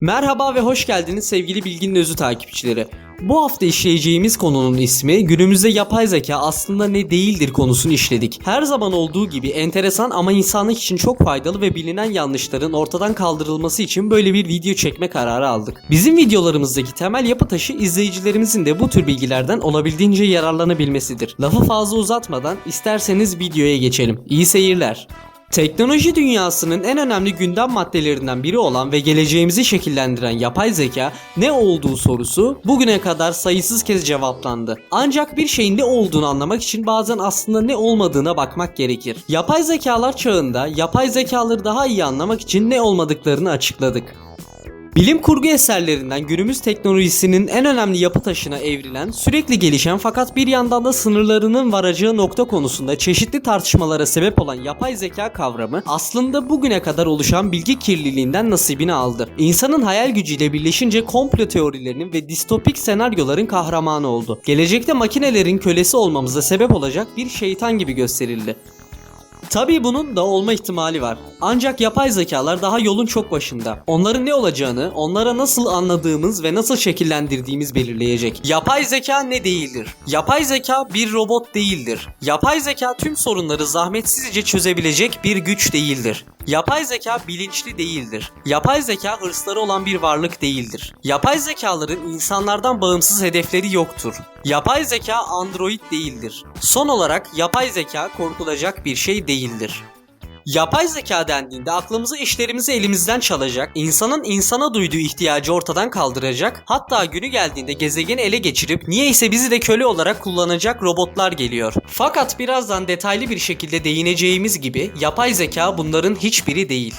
Merhaba ve hoş geldiniz sevgili Bilginin Özü takipçileri. Bu hafta işleyeceğimiz konunun ismi günümüzde yapay zeka aslında ne değildir konusunu işledik. Her zaman olduğu gibi enteresan ama insanlık için çok faydalı ve bilinen yanlışların ortadan kaldırılması için böyle bir video çekme kararı aldık. Bizim videolarımızdaki temel yapı taşı izleyicilerimizin de bu tür bilgilerden olabildiğince yararlanabilmesidir. Lafı fazla uzatmadan isterseniz videoya geçelim. İyi seyirler. Teknoloji dünyasının en önemli gündem maddelerinden biri olan ve geleceğimizi şekillendiren yapay zeka ne olduğu sorusu bugüne kadar sayısız kez cevaplandı. Ancak bir şeyin ne olduğunu anlamak için bazen aslında ne olmadığına bakmak gerekir. Yapay zekalar çağında yapay zekaları daha iyi anlamak için ne olmadıklarını açıkladık. Bilim kurgu eserlerinden günümüz teknolojisinin en önemli yapı taşına evrilen, sürekli gelişen fakat bir yandan da sınırlarının varacağı nokta konusunda çeşitli tartışmalara sebep olan yapay zeka kavramı aslında bugüne kadar oluşan bilgi kirliliğinden nasibini aldı. İnsanın hayal gücüyle birleşince komplo teorilerinin ve distopik senaryoların kahramanı oldu. Gelecekte makinelerin kölesi olmamıza sebep olacak bir şeytan gibi gösterildi. Tabii bunun da olma ihtimali var. Ancak yapay zekalar daha yolun çok başında. Onların ne olacağını, onlara nasıl anladığımız ve nasıl şekillendirdiğimiz belirleyecek. Yapay zeka ne değildir? Yapay zeka bir robot değildir. Yapay zeka tüm sorunları zahmetsizce çözebilecek bir güç değildir. Yapay zeka bilinçli değildir. Yapay zeka hırsları olan bir varlık değildir. Yapay zekaların insanlardan bağımsız hedefleri yoktur. Yapay zeka android değildir. Son olarak yapay zeka korkulacak bir şey değildir. Yapay zeka dendiğinde aklımızı işlerimizi elimizden çalacak, insanın insana duyduğu ihtiyacı ortadan kaldıracak, hatta günü geldiğinde gezegeni ele geçirip niyeyse bizi de köle olarak kullanacak robotlar geliyor. Fakat birazdan detaylı bir şekilde değineceğimiz gibi yapay zeka bunların hiçbiri değil.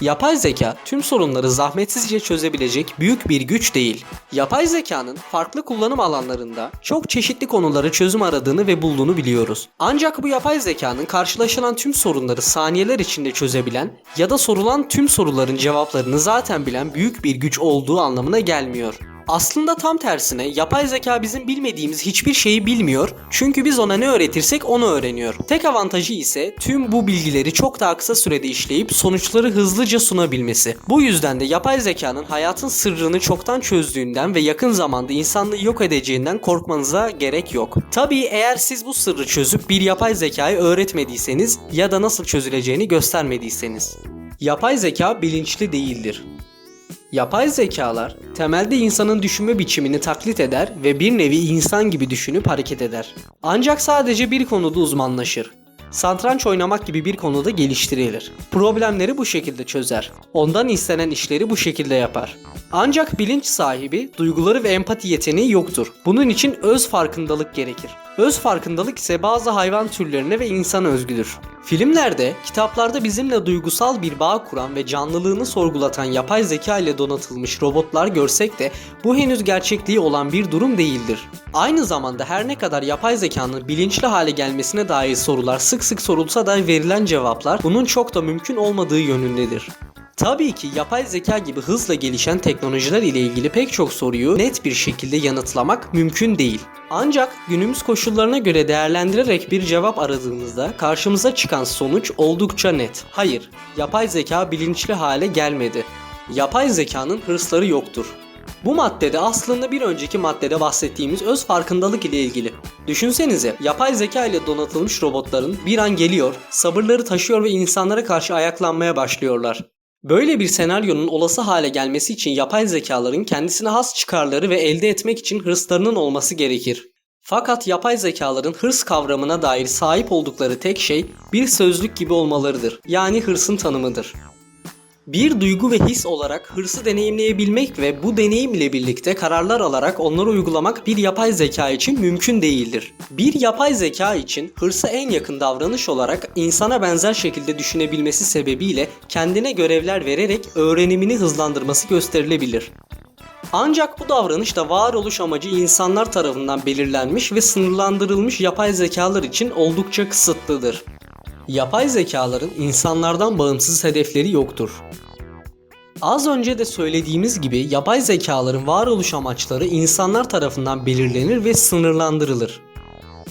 Yapay zeka tüm sorunları zahmetsizce çözebilecek büyük bir güç değil. Yapay zekanın farklı kullanım alanlarında çok çeşitli konulara çözüm aradığını ve bulduğunu biliyoruz. Ancak bu yapay zekanın karşılaşılan tüm sorunları saniyeler içinde çözebilen ya da sorulan tüm soruların cevaplarını zaten bilen büyük bir güç olduğu anlamına gelmiyor. Aslında tam tersine yapay zeka bizim bilmediğimiz hiçbir şeyi bilmiyor çünkü biz ona ne öğretirsek onu öğreniyor. Tek avantajı ise tüm bu bilgileri çok daha kısa sürede işleyip sonuçları hızlıca sunabilmesi. Bu yüzden de yapay zekanın hayatın sırrını çoktan çözdüğünden ve yakın zamanda insanlığı yok edeceğinden korkmanıza gerek yok. Tabii eğer siz bu sırrı çözüp bir yapay zekayı öğretmediyseniz ya da nasıl çözüleceğini göstermediyseniz. Yapay zeka bilinçli değildir. Yapay zekalar temelde insanın düşünme biçimini taklit eder ve bir nevi insan gibi düşünüp hareket eder. Ancak sadece bir konuda uzmanlaşır. Satranç oynamak gibi bir konuda geliştirilir. Problemleri bu şekilde çözer. Ondan istenen işleri bu şekilde yapar. Ancak bilinç sahibi duyguları ve empati yeteneği yoktur. Bunun için öz farkındalık gerekir. Öz farkındalık ise bazı hayvan türlerine ve insana özgüdür. Filmlerde, kitaplarda bizimle duygusal bir bağ kuran ve canlılığını sorgulatan yapay zeka ile donatılmış robotlar görsek de bu henüz gerçekliği olan bir durum değildir. Aynı zamanda her ne kadar yapay zekanın bilinçli hale gelmesine dair sorular sık sık sorulsa da verilen cevaplar bunun çok da mümkün olmadığı yönündedir. Tabii ki yapay zeka gibi hızla gelişen teknolojiler ile ilgili pek çok soruyu net bir şekilde yanıtlamak mümkün değil. Ancak günümüz koşullarına göre değerlendirerek bir cevap aradığımızda karşımıza çıkan sonuç oldukça net. Hayır, yapay zeka bilinçli hale gelmedi. Yapay zekanın hırsları yoktur. Bu maddede aslında bir önceki maddede bahsettiğimiz öz farkındalık ile ilgili. Düşünsenize yapay zeka ile donatılmış robotların bir an geliyor, sabırları taşıyor ve insanlara karşı ayaklanmaya başlıyorlar. Böyle bir senaryonun olası hale gelmesi için yapay zekaların kendisine has çıkarları ve elde etmek için hırslarının olması gerekir. Fakat yapay zekaların hırs kavramına dair sahip oldukları tek şey bir sözlük gibi olmalarıdır. Yani hırsın tanımıdır. Bir duygu ve his olarak hırsı deneyimleyebilmek ve bu deneyim ile birlikte kararlar alarak onları uygulamak bir yapay zeka için mümkün değildir. Bir yapay zeka için hırsa en yakın davranış olarak insana benzer şekilde düşünebilmesi sebebiyle kendine görevler vererek öğrenimini hızlandırması gösterilebilir. Ancak bu davranış da varoluş amacı insanlar tarafından belirlenmiş ve sınırlandırılmış yapay zekalar için oldukça kısıtlıdır. Yapay zekaların insanlardan bağımsız hedefleri yoktur. Az önce de söylediğimiz gibi yapay zekaların varoluş amaçları insanlar tarafından belirlenir ve sınırlandırılır.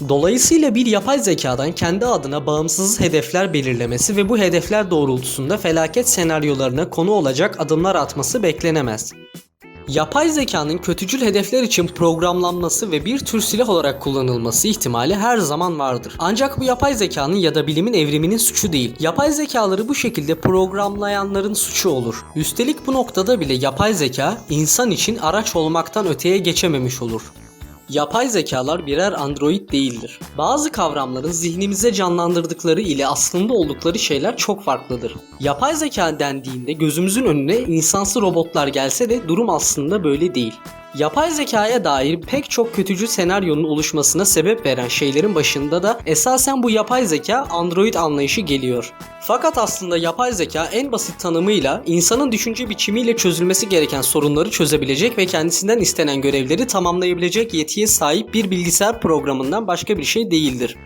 Dolayısıyla bir yapay zekadan kendi adına bağımsız hedefler belirlemesi ve bu hedefler doğrultusunda felaket senaryolarına konu olacak adımlar atması beklenemez. Yapay zekanın kötücül hedefler için programlanması ve bir tür silah olarak kullanılması ihtimali her zaman vardır. Ancak bu yapay zekanın ya da bilimin evriminin suçu değil. Yapay zekaları bu şekilde programlayanların suçu olur. Üstelik bu noktada bile yapay zeka insan için araç olmaktan öteye geçememiş olur. Yapay zekalar birer android değildir. Bazı kavramların zihnimize canlandırdıkları ile aslında oldukları şeyler çok farklıdır. Yapay zeka dendiğinde gözümüzün önüne insansı robotlar gelse de durum aslında böyle değil. Yapay zekaya dair pek çok kötücül senaryonun oluşmasına sebep veren şeylerin başında da esasen bu yapay zeka android anlayışı geliyor. Fakat aslında yapay zeka en basit tanımıyla insanın düşünce biçimiyle çözülmesi gereken sorunları çözebilecek ve kendisinden istenen görevleri tamamlayabilecek yetiye sahip bir bilgisayar programından başka bir şey değildir.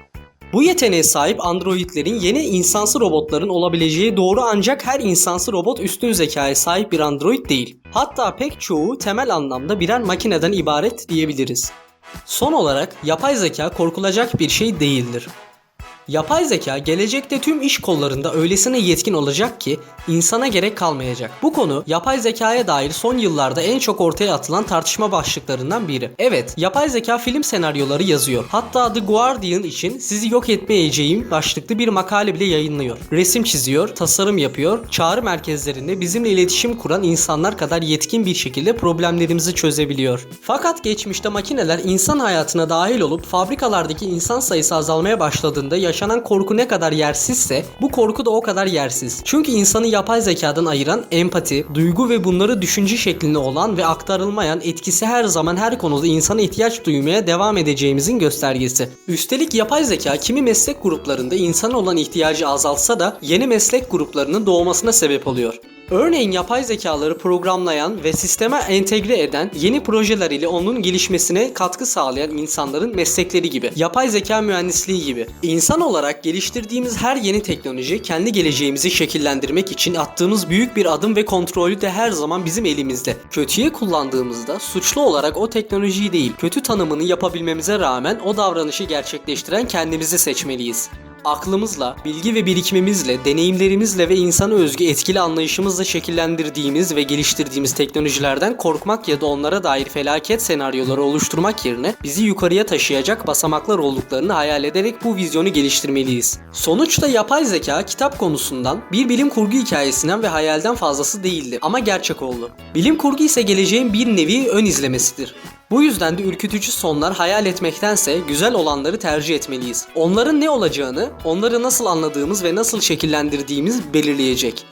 Bu yeteneğe sahip androidlerin yeni insansı robotların olabileceği doğru ancak her insansı robot üstün zekaya sahip bir android değil. Hatta pek çoğu temel anlamda birer makineden ibaret diyebiliriz. Son olarak yapay zeka korkulacak bir şey değildir. Yapay zeka gelecekte tüm iş kollarında öylesine yetkin olacak ki insana gerek kalmayacak. Bu konu yapay zekaya dair son yıllarda en çok ortaya atılan tartışma başlıklarından biri. Evet, yapay zeka film senaryoları yazıyor. Hatta The Guardian için sizi yok etmeyeceğim başlıklı bir makale bile yayınlıyor. Resim çiziyor, tasarım yapıyor, çağrı merkezlerinde bizimle iletişim kuran insanlar kadar yetkin bir şekilde problemlerimizi çözebiliyor. Fakat geçmişte makineler insan hayatına dahil olup fabrikalardaki insan sayısı azalmaya başladığında yaşanan korku ne kadar yersizse bu korku da o kadar yersiz. Çünkü insanı yapay zekadan ayıran empati, duygu ve bunları düşünce şeklinde olan ve aktarılmayan etkisi her zaman her konuda insana ihtiyaç duymaya devam edeceğimizin göstergesi. Üstelik yapay zeka kimi meslek gruplarında insana olan ihtiyacı azaltsa da yeni meslek gruplarının doğmasına sebep oluyor. Örneğin yapay zekaları programlayan ve sisteme entegre eden yeni projeler ile onun gelişmesine katkı sağlayan insanların meslekleri gibi. Yapay zeka mühendisliği gibi. İnsan olarak geliştirdiğimiz her yeni teknoloji kendi geleceğimizi şekillendirmek için attığımız büyük bir adım ve kontrolü de her zaman bizim elimizde. Kötüye kullandığımızda suçlu olarak o teknolojiyi değil, kötü tanımını yapabilmemize rağmen o davranışı gerçekleştiren kendimizi seçmeliyiz aklımızla, bilgi ve birikimimizle, deneyimlerimizle ve insana özgü etkili anlayışımızla şekillendirdiğimiz ve geliştirdiğimiz teknolojilerden korkmak ya da onlara dair felaket senaryoları oluşturmak yerine bizi yukarıya taşıyacak basamaklar olduklarını hayal ederek bu vizyonu geliştirmeliyiz. Sonuçta yapay zeka kitap konusundan bir bilim kurgu hikayesinden ve hayalden fazlası değildi ama gerçek oldu. Bilim kurgu ise geleceğin bir nevi ön izlemesidir. Bu yüzden de ürkütücü sonlar hayal etmektense güzel olanları tercih etmeliyiz. Onların ne olacağını, onları nasıl anladığımız ve nasıl şekillendirdiğimiz belirleyecek.